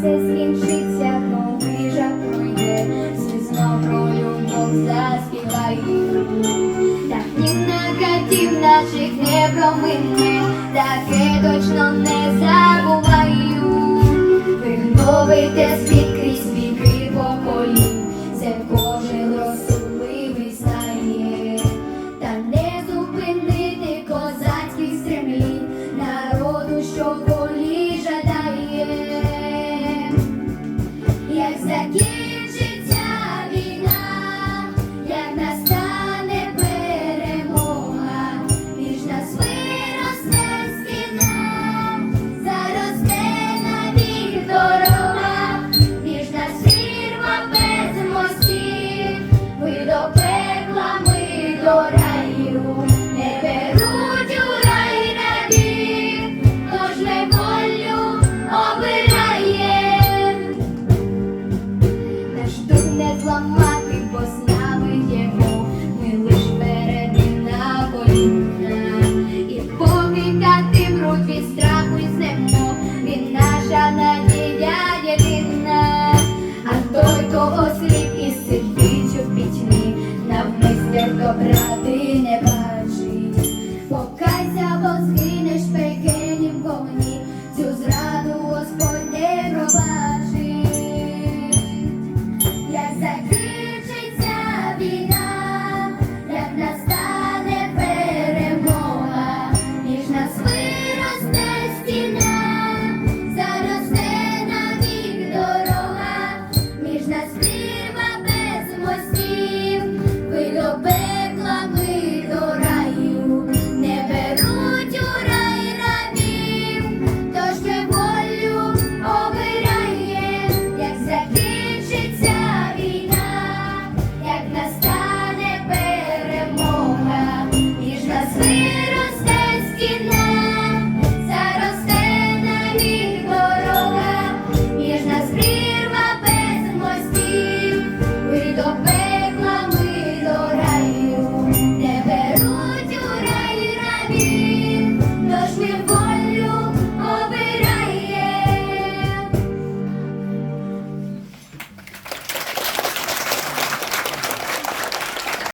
все скінчиться, но вижа пройде, Звісно про любов заспіває. Так ні на катів наших не промине, таке точно не забуваю. Ви новий те. color